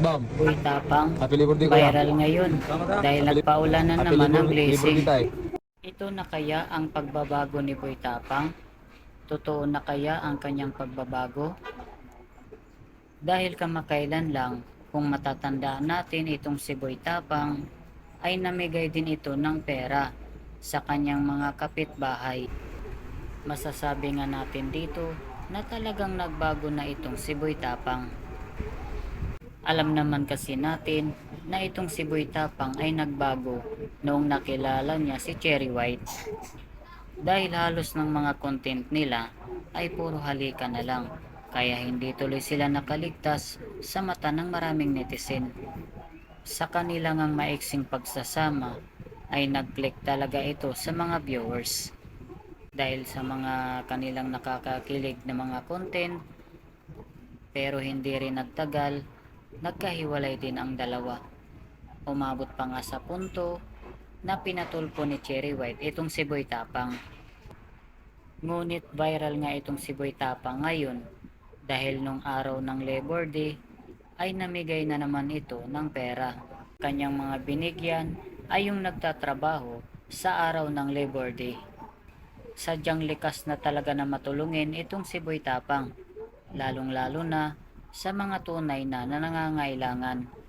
Bam. Uy, tapang. Happy Labor Day, kuya. Viral ngayon dahil nagpaulan na Happy naman Labor- ng Labor blessing. Ito na kaya ang pagbabago ni Boy Tapang? Totoo na kaya ang kanyang pagbabago? Dahil kamakailan lang, kung matatandaan natin itong si Boy Tapang, ay namigay din ito ng pera sa kanyang mga kapitbahay. Masasabi nga natin dito na talagang nagbago na itong si Boy Tapang. Alam naman kasi natin na itong si Boy Tapang ay nagbago noong nakilala niya si Cherry White. Dahil halos ng mga content nila ay puro halika na lang. Kaya hindi tuloy sila nakaligtas sa mata ng maraming netizen. Sa kanilang ang maiksing pagsasama ay nag-click talaga ito sa mga viewers. Dahil sa mga kanilang nakakakilig na mga content pero hindi rin nagtagal, nagkahiwalay din ang dalawa. Umabot pa nga sa punto na pinatulpo ni Cherry White itong si Boy Tapang. Ngunit viral nga itong si Boy Tapang ngayon dahil nung araw ng Labor Day ay namigay na naman ito ng pera. Kanyang mga binigyan ay yung nagtatrabaho sa araw ng Labor Day. Sadyang likas na talaga na matulungin itong si Boy Tapang, lalong lalo na sa mga tunay na nangangailangan